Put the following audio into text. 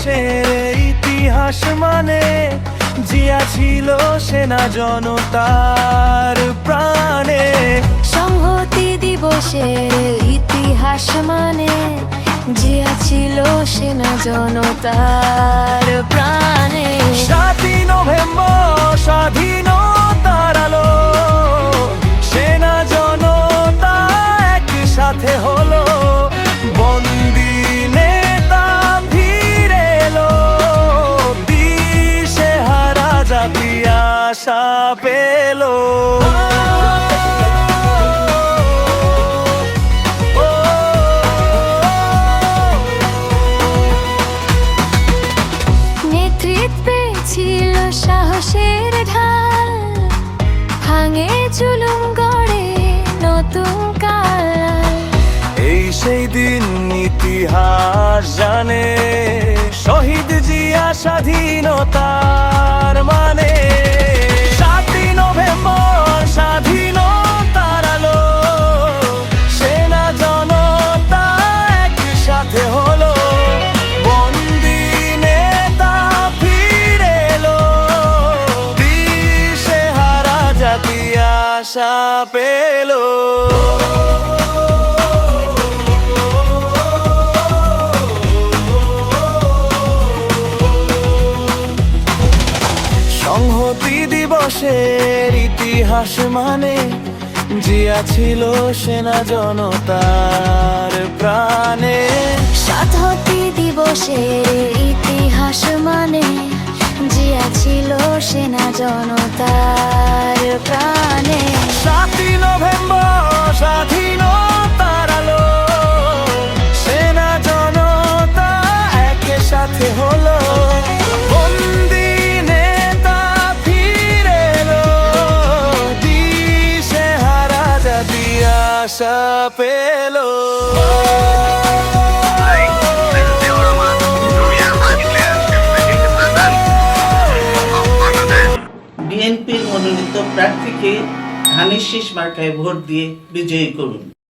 দিবসের ইতিহাস মানে জিয়া ছিল সেনা জনতার প্রাণে। সংহতি দিবসের ইতিহাস মানে জিয়া ছিল সেনা জনতার প্রাণে। সাতই নভেম্বর আশা পেল। নেতৃত্বে ছিল সাহসের ঢাল ভাঙে জুলুম গড়ে নতুন কাল। এই সেই দিন ইতিহাস জানে শহীদ জিয়া স্বাধীনতার আশা পেল। সংহতি দিবসের ইতিহাস মানে জিয়া ছিল সেনা জনতার প্রাণে। সাততি দিবসের ইতিহাস মানে ছিল সেনা জনতার প্রাণে। সাতই নভেম্বর স্বাধীনতার আলো। সেনা জনতা একে সাথে হলো। পেল। মনোনীত প্রার্থীকে ধানের শীষ মার্কায় ভোট দিয়ে বিজয়ী করুন।